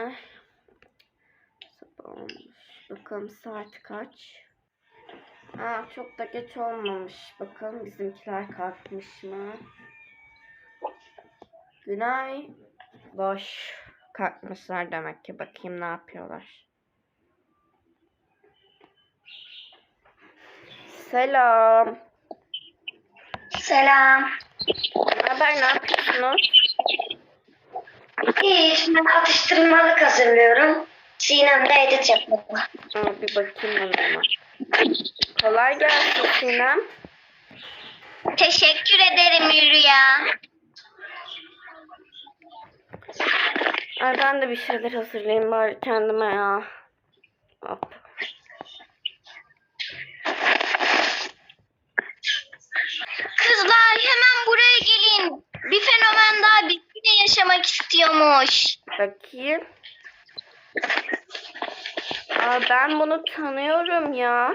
Ay. Sabah olmuş. Bakalım saat kaç? Aa, çok da geç olmamış. Bakalım bizimkiler kalkmış mı? Günay. Boş. Kalkmışlar demek ki. Bakayım ne yapıyorlar. Selam. Selam. Ne haber? Ne yapıyorsunuz? Hiç ben atıştırmalık hazırlıyorum. Sinem de edit yapıyor. Aa, bir bakayım o zaman. Kolay gelsin Sinem. Teşekkür ederim Rüya. Ay ben de bir şeyler hazırlayayım bari kendime ya. Hop. Kızlar hemen buraya gelin. Bir fenomen daha bizimle yaşamak istiyormuş. Bakayım. Aa, ben bunu tanıyorum ya.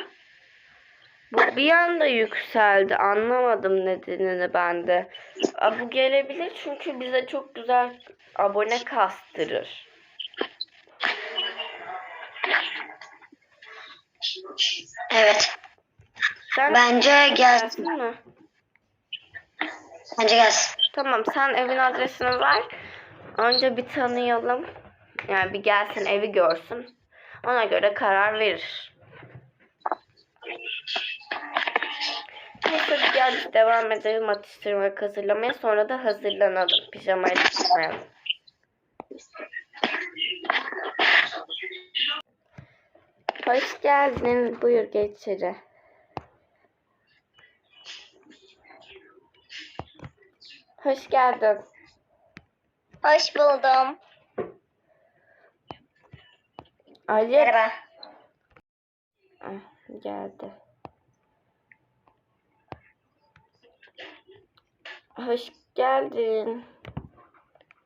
Bu bir anda yükseldi. Anlamadım nedenini ben de. Aa, bu gelebilir çünkü bize çok güzel abone kastırır. Evet. Sen Bence gelsin. Bence gelsin. Tamam sen evin adresini ver. Önce bir tanıyalım. Yani bir gelsin evi görsün. Ona göre karar verir. Neyse gel devam edelim atıştırmalık hazırlamaya. Sonra da hazırlanalım. Pijamayla çıkmayalım. Hoş geldin. Buyur geç. Hoş geldin. Hoş buldum. Ali. Merhaba. Ah, geldi. Hoş geldin.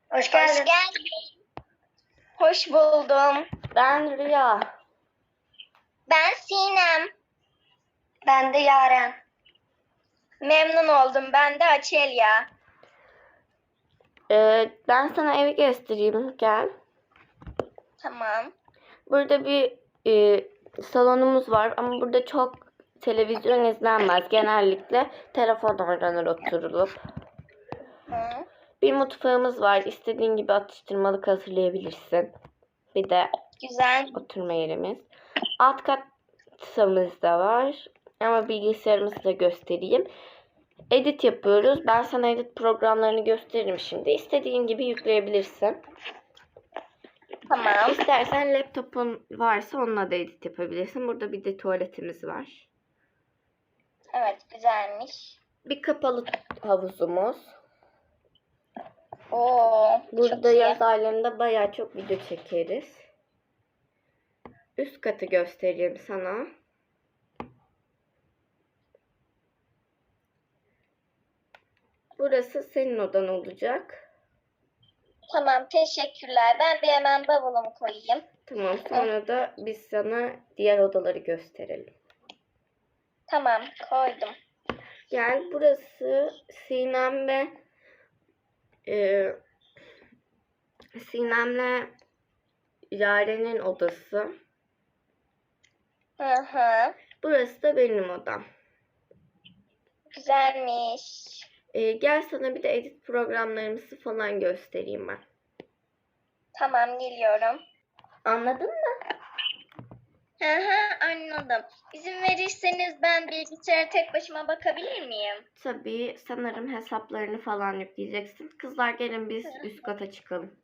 Hoş geldin. Hoş geldin. Hoş buldum. Ben Rüya. Ben Sinem. Ben de Yaren. Memnun oldum. Ben de Açelya. Ee, ben sana evi göstereyim. Gel. Tamam. Burada bir e, salonumuz var ama burada çok televizyon izlenmez. Genellikle telefon oynanır oturulup. Hı. Bir mutfağımız var. İstediğin gibi atıştırmalık hazırlayabilirsin. Bir de Güzel. oturma yerimiz. Alt katımız da var. Ama bilgisayarımızı da göstereyim. Edit yapıyoruz. Ben sana edit programlarını gösteririm şimdi. İstediğin gibi yükleyebilirsin. Tamam. İstersen laptopun varsa onunla da edit yapabilirsin. Burada bir de tuvaletimiz var. Evet güzelmiş. Bir kapalı havuzumuz. Oo. Burada yaz aylarında bayağı çok video çekeriz. Üst katı göstereyim sana. Burası senin odan olacak. Tamam teşekkürler. Ben bir hemen bavulumu koyayım. Tamam sonra da biz sana diğer odaları gösterelim. Tamam koydum. Gel burası Sinem ve e, Sinem'le Yaren'in odası. Hı hı. Burası da benim odam. Güzelmiş. E, gel sana bir de edit programlarımızı falan göstereyim ben. Tamam geliyorum. Anladın mı? Hı hı anladım. İzin verirseniz ben bilgisayara tek başıma bakabilir miyim? Tabii sanırım hesaplarını falan yükleyeceksin. Kızlar gelin biz üst kata çıkalım.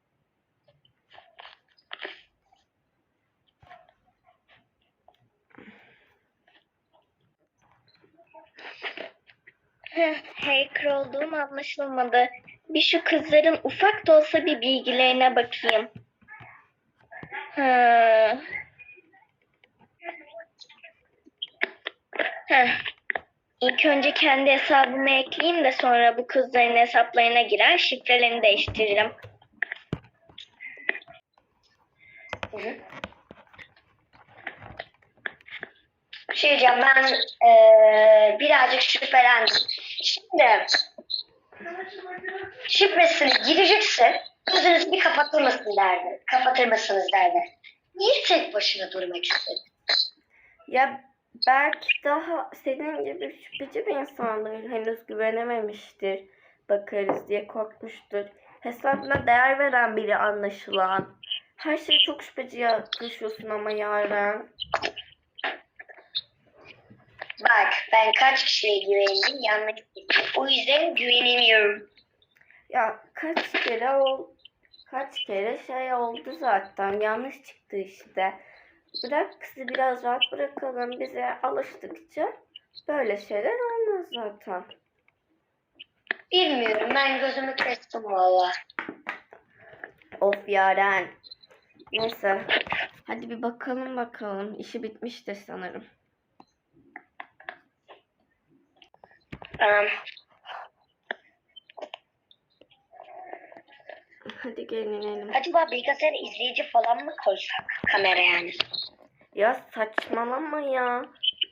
Hacker olduğum anlaşılmadı. Bir şu kızların ufak da olsa bir bilgilerine bakayım. Hı. Heh. İlk önce kendi hesabımı ekleyeyim de sonra bu kızların hesaplarına girer şifrelerini değiştiririm. Şey diyeceğim ben eee, birazcık şüphelendim. Şimdi şifresini gireceksin. Gözünüzü bir kapatır mısın derdi. Kapatır mısınız derdi. Niye tek başına durmak istedin? Ya belki daha senin gibi şüpheci bir insandır. Henüz güvenememiştir. Bakarız diye korkmuştur. Hesabına değer veren biri anlaşılan. Her şeye çok şüpheci yaklaşıyorsun ama Yaren. Bak ben kaç kişiye güvendim yanlış gitti. O yüzden güvenemiyorum. Ya kaç kere ol kaç kere şey oldu zaten. Yanlış çıktı işte. Bırak kızı biraz rahat bırakalım. Bize alıştıkça böyle şeyler olmaz zaten. Bilmiyorum ben gözümü kestim valla. Of Yaren. Neyse. Hadi bir bakalım bakalım. İşi bitmiştir sanırım. Tamam. Hadi gelin inelim. Acaba bilgisayara izleyici falan mı koysak? Kamera yani. Ya saçmalama ya.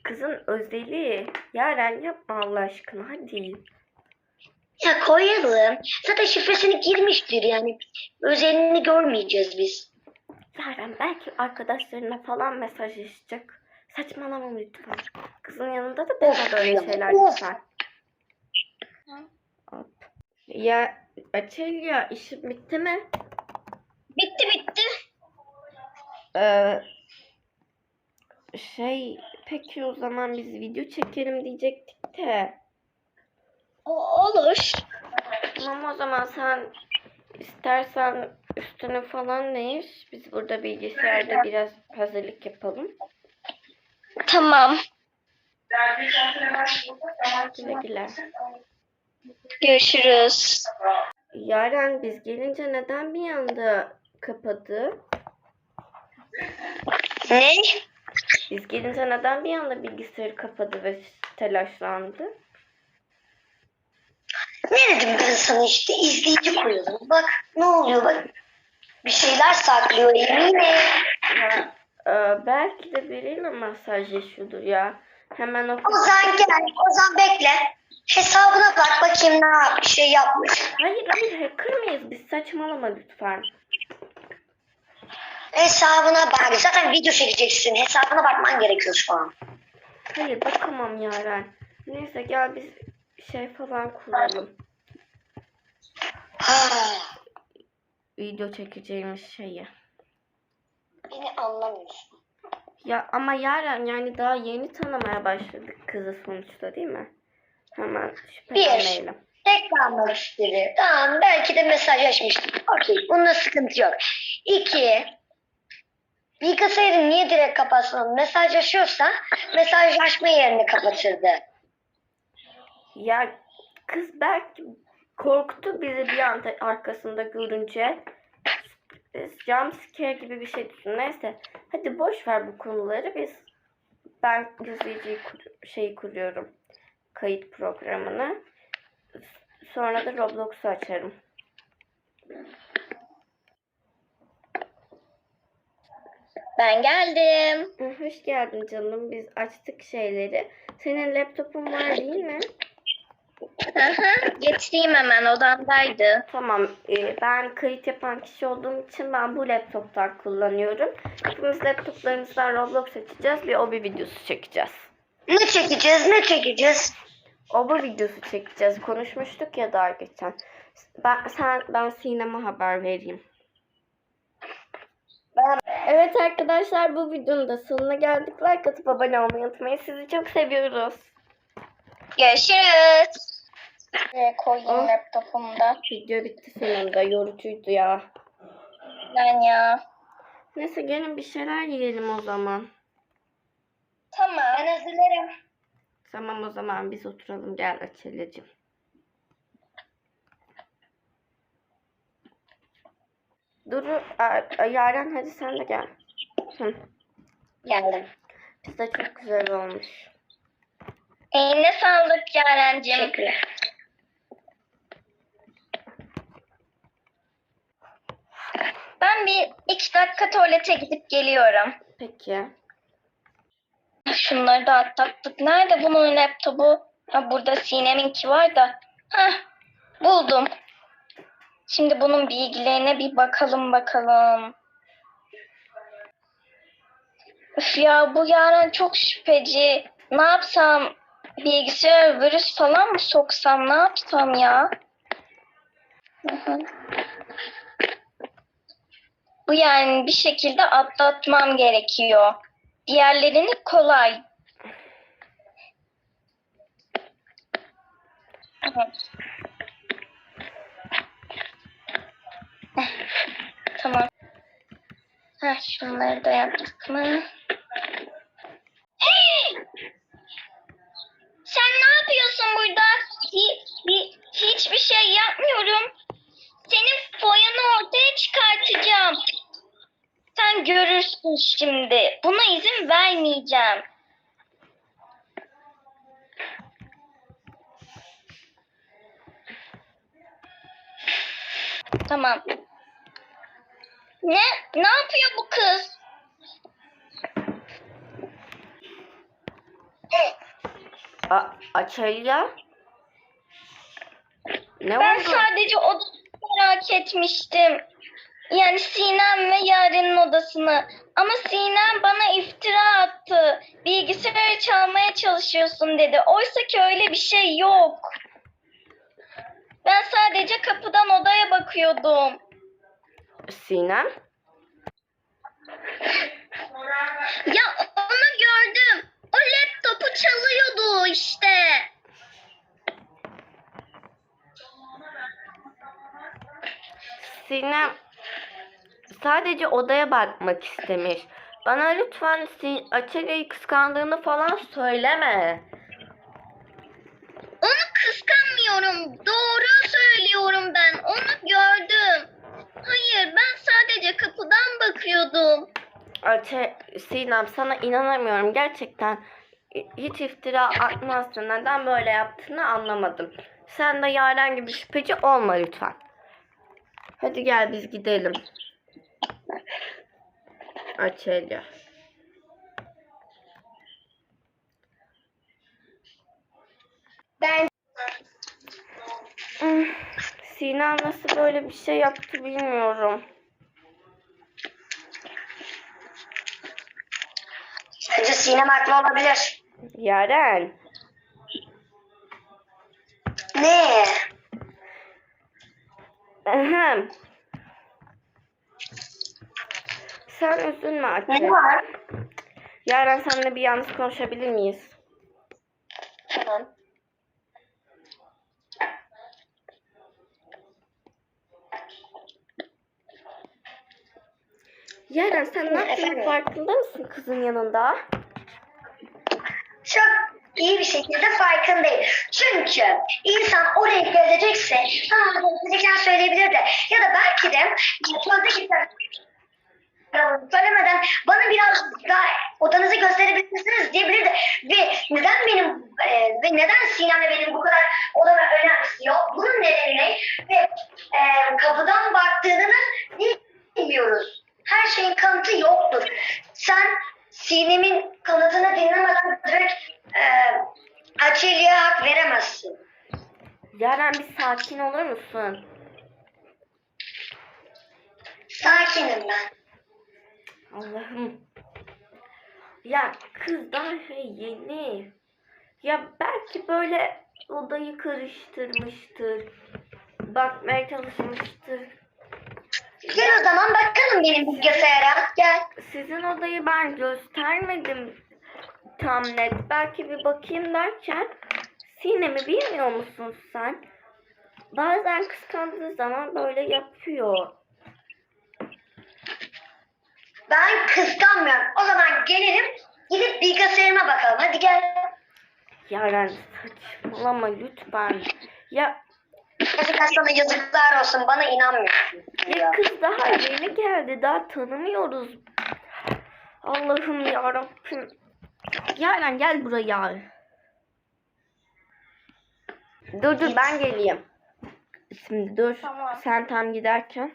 Kızın özeli. Yaren yapma Allah aşkına hadi. Ya koyalım. Zaten şifresini girmiştir yani. Özelini görmeyeceğiz biz. Yaren belki arkadaşlarına falan mesajlaşacak. Saçmalama lütfen. Kızın yanında da böyle ya, şeyler lütfen. Ya Açelya işin bitti mi? Bitti bitti. Ee, şey peki o zaman biz video çekelim diyecektik de. O, olur. Tamam o zaman sen istersen üstünü falan değiş. Biz burada bilgisayarda biraz hazırlık yapalım. Tamam. Güle güle. Görüşürüz. Yaren biz gelince neden bir anda kapadı? Ne? Biz gelince neden bir anda bilgisayarı kapadı ve telaşlandı? Ne dedim ben sana işte izleyici koyalım. Bak ne oluyor bak. Bir şeyler saklıyor eminim. Ya, e, belki de biriyle mesajlaşıyordur ya. Hemen o Ozan gel. Ozan bekle. Hesabına bak bakayım ne yap- bir şey yapmış. Hayır hayır hacker mıyız? Biz saçmalama lütfen. Hesabına bak. Zaten video çekeceksin. Hesabına bakman gerekiyor şu an. Hayır bakamam Yaren. Neyse gel biz şey falan kuralım. Video çekeceğimiz şeyi. beni anlamıyorsun. Ya ama Yaren yani daha yeni tanımaya başladık kızı sonuçta değil mi? Hemen şüphelenmeyelim. Tekrar müşteri. Tamam belki de mesajlaşmıştık. Okey bunda sıkıntı yok. İki. Bilgisayarı niye direkt kapatsın? Mesajlaşıyorsa mesajlaşma yerini kapatırdı. Ya kız belki korktu bizi bir anda arkasında görünce. Jump scare gibi bir şey düşün. Neyse. Hadi boş ver bu konuları. Biz ben izleyiciyi kur- şeyi kuruyorum. Kayıt programını. Sonra da Roblox'u açarım. Ben geldim. Hoş geldin canım. Biz açtık şeyleri. Senin laptopun var değil mi? Getireyim hemen odamdaydı. Tamam. e, ben kayıt yapan kişi olduğum için ben bu laptoptan kullanıyorum. Hepimiz laptoplarımızdan Roblox açacağız. Bir obi videosu çekeceğiz. Ne çekeceğiz ne çekeceğiz? Oba videosu çekeceğiz. Konuşmuştuk ya daha geçen. Ben sen ben Sinem'e haber vereyim. Evet arkadaşlar bu videonun da sonuna geldik. Like atıp abone olmayı unutmayın. Sizi çok seviyoruz. Görüşürüz. Şuraya koyayım Oh. laptopumda. Video bitti sonunda. Yorucuydu ya. Ben ya. Neyse gelin bir şeyler yiyelim o zaman. Tamam. Ben hazırlarım. Tamam o zaman biz oturalım. Gel Açelya'cığım. Duru, Yaren hadi sen de gel. Hı. Geldim. Pizza çok güzel olmuş. Eline sağlık Yaren'cim. Teşekkürler. Ben bir iki dakika tuvalete gidip geliyorum. Peki. Şunları da atlattık. Nerede bunun laptopu? Ha burada Sinem'inki var da. Hah buldum. Şimdi bunun bilgilerine bir bakalım bakalım. Üf ya bu Yaren çok şüpheci. Ne yapsam? Bilgisayar virüs falan mı soksam? Ne yapsam ya? Hı hı. Bu yani bir şekilde atlatmam gerekiyor. Diğerlerini kolay. Tamam. Ha, şunları da yaptık mı? Hey! Sen ne yapıyorsun burada? Hi- hi- hiçbir şey yapmıyorum. Senin foyanı ortaya çıkartacağım. Sen görürsün şimdi. Buna izin vermeyeceğim. Tamam. Ne? Ne yapıyor bu kız? A Açelya? Ne Ben oldu? sadece odasını merak etmiştim. Yani Sinem ve Yaren'in odasını. Ama Sinem bana iftira attı. Bilgisayarı çalmaya çalışıyorsun dedi. Oysa ki öyle bir şey yok. Ben sadece kapıdan odaya bakıyordum. Sinem? Ya onu gördüm. O laptopu çalıyordu işte. Sinem sadece odaya bakmak istemiş. Bana lütfen Açelya'yı kıskandığını falan söyleme. Onu kıskanmıyorum. Doğru söylüyorum ben. Onu gördüm. Hayır ben sadece kapıdan bakıyordum. Açe, Sinem sana inanamıyorum. Gerçekten hiç iftira atmazsın. Neden böyle yaptığını anlamadım. Sen de Yaren gibi şüpheci olma lütfen. Hadi gel biz gidelim. Açelya. Ben Hmm, Sinem nasıl böyle bir şey yaptı bilmiyorum. bence Sinem haklı olabilir. Yaren. Ne? Ahem. Sen üzülme Açel. Ne var? Yaren seninle bir yalnız konuşabilir miyiz? Tamam. Yaren sen ne yaptığının efendim? farkında mısın kızın yanında? Çok iyi bir şekilde farkındayım. Çünkü insan oraya gelecekse ha gelecekler söyleyebilir de ya da belki de mutfakta gitsen söylemeden bana biraz daha odanızı gösterebilirsiniz diyebilir de ve neden benim e, ve neden Sinem'le benim bu kadar odama önemsiyor? Bunun nedeni ne? Ve e, kapıdan baktığını bilmiyoruz. Her şeyin kanıtı yoktur. Sen Sinem'in kanıtını dinlemeden direkt e, Açelya'ya hak veremezsin. Yaren bir sakin olur musun? Sakinim ben. Allah'ım. Kız daha şey yeni. Ya belki böyle odayı karıştırmıştır. Bakmaya çalışmıştır. Gel o zaman bakalım benim bilgisayara. Gel. Sizin odayı ben göstermedim tam net. Belki bir bakayım derken Sinem'i bilmiyor musun sen? Bazen kıskandığı zaman böyle yapıyor. Ben kıskanmıyorum. O zaman gelelim gidip bilgisayarıma bakalım. Hadi gel. Yaren saçmalama lütfen. Ya, Gerçekten sana yazıklar olsun. Bana inanmıyorsun. ya kız daha yeni geldi. Daha tanımıyoruz. Allah'ım yarabbim. Yaren gel buraya. Dur dur ben geleyim. Şimdi dur. Tamam. Sen tam giderken.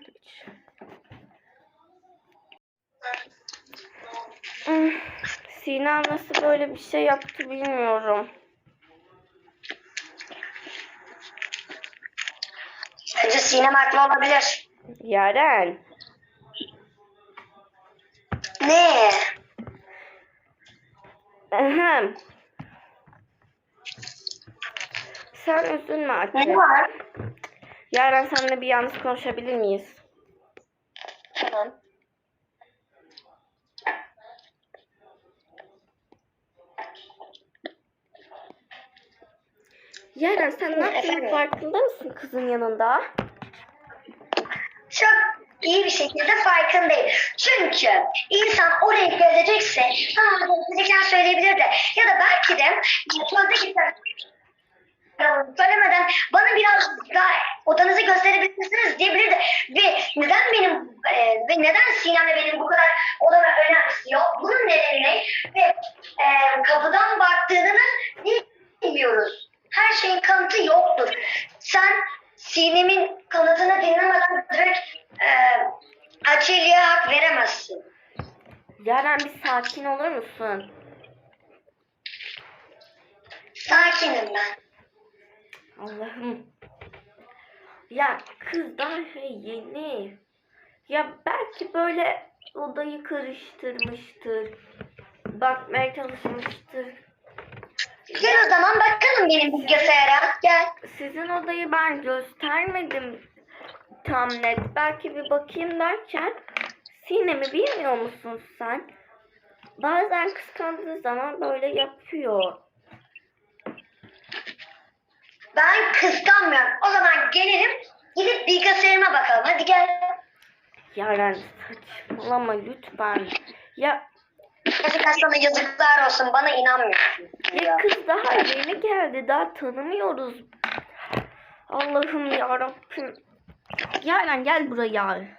Hmm, Sina nasıl böyle bir şey yaptı bilmiyorum. Bence Sinem haklı olabilir. Yaren. Ne? Ahem. Sen üzülme artık. Ne var? Yaren seninle bir yalnız konuşabilir miyiz? Tamam. Yaren sen ne yaptığının farkında mısın kızın yanında? Çok iyi bir şekilde farkındayım. Çünkü insan oraya gezecekse ha gezecekler söyleyebilir de ya da belki de gitsen söylemeden bana biraz daha odanızı gösterebilirsiniz diyebilir de ve neden benim e, ve neden Sinem'le benim bu kadar odama önemsiyor? Bunun nedeni ne? Ve e, kapıdan baktığını bilmiyoruz. Her şeyin kanıtı yoktur. Sen Sinem'in kanıtını dinlemeden direkt e, Açelya'ya hak veremezsin. Yaren bir sakin olur musun? Sakinim ben. Allah'ım. Ya kız daha şey yeni. Ya belki böyle odayı karıştırmıştır. Bakmaya çalışmıştır. Gel o zaman bakalım benim bilgisayara. Gel. Sizin odayı ben göstermedim tam net. Belki bir bakayım derken Sinem'i bilmiyor musun sen? Bazen kıskandığı zaman böyle yapıyor. Ben kıskanmıyorum. O zaman gelelim gidip bilgisayarıma bakalım. Hadi gel. Yaren saçmalama lütfen. Ya, Gerçekten sana yazıklar olsun. Bana inanmıyorsun. Ya kız daha yeni geldi. Daha tanımıyoruz. Allah'ım ya Rabbim. Yaren gel buraya.